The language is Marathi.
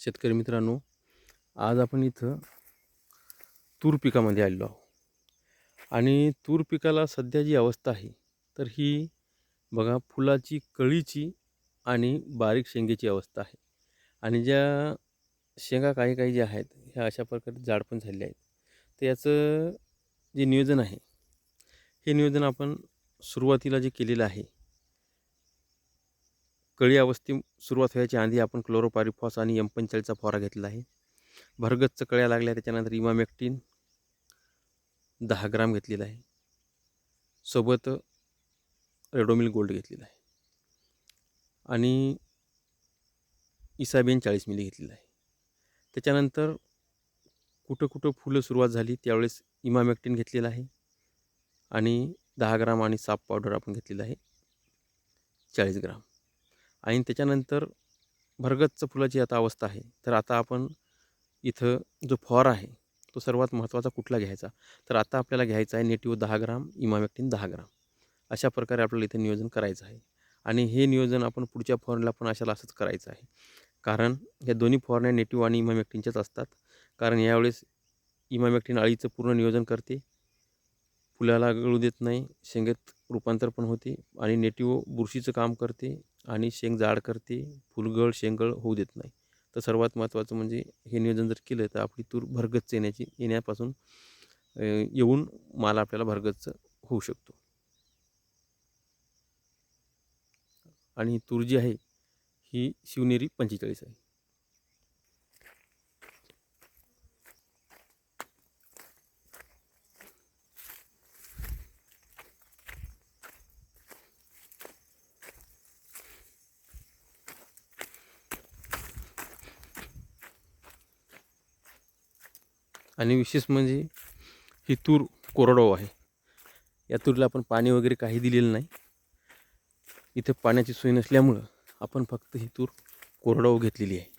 शेतकरी मित्रांनो आज आपण इथं तूर पिकामध्ये आलेलो आहोत. आणि तूर पिकाला सध्या जी अवस्था आहे तर ही बघा फुलाची कळीची आणि बारीक शेंगेची अवस्था आहे. आणि ज्या शेंगा काही काही ज्या आहेत ह्या अशा प्रकारे जाड पण झालेल्या आहेत. तर याचं जे नियोजन आहे हे नियोजन आपण सुरुवातीला जे केलेलं आहे कळी अवस्थे सुरुवात व्हायच्या आधी आपण क्लोरोपारिफॉस आणि एम पंचेचाळीसचा फवारा घेतला आहे. भरगच्च कळ्या लागल्या त्याच्यानंतर इमामेक्टिन दहा ग्राम घेतलेला आहे. सोबत रेडोमिल गोल्ड घेतलेला आहे. आणि इसाबेन चाळीस मिली घेतलेला आहे. त्याच्यानंतर कुठं कुठं फुलं सुरुवात झाली त्यावेळेस इमामेक्टिन घेतलेलं आहे. आणि दहा ग्राम आणि साप पावडर आपण घेतलेलं आहे. चाळीस ग्राम. आणि त्याच्यानंतर भरगच्च फुलाची आता अवस्था आहे. तर आता आपण इथं जो फॉर आहे तो सर्वात महत्त्वाचा कुठला घ्यायचा? तर आता आपल्याला घ्यायचा आहे नेटिव्ह दहा ग्राम इमामॅक्टिन दहा ग्राम. अशा प्रकारे आपल्याला इथे नियोजन करायचं आहे. आणि हे नियोजन आपण पुढच्या फॉरनला पण अशाला असंच करायचं आहे. कारण या दोन्ही फवारण्या नेटिव्ह आणि इमामॅक्टिनच्याच असतात. कारण यावेळेस इमामॅक्टिन अळीचं पूर्ण नियोजन करते. फुलाला गळू देत नाही शेंगेत रूपांतर पण होते आणि नेटिव्ह बुरशीचं काम करते. आणि शेंग जाड करते फुलगळ शेंगळ होऊ देत नाही. तर सर्वात महत्त्वाचं म्हणजे हे नियोजन जर केलं तर आपली तूर भरगच्च येण्याची येण्यापासून येऊन माल आपल्याला भरगच्च होऊ शकतो. आणि तूर जी आहे ही शिवनेरी पंचेचाळीस आहे. आणि विशेष म्हणजे ही तूर कोरडवाहू आहे. या तुरीला आपण पाणी वगैरे काही दिलेलं नाही. इथे पाण्याची सोय नसल्यामुळं आपण फक्त ही तूर कोरडवाहू घेतलेली आहे.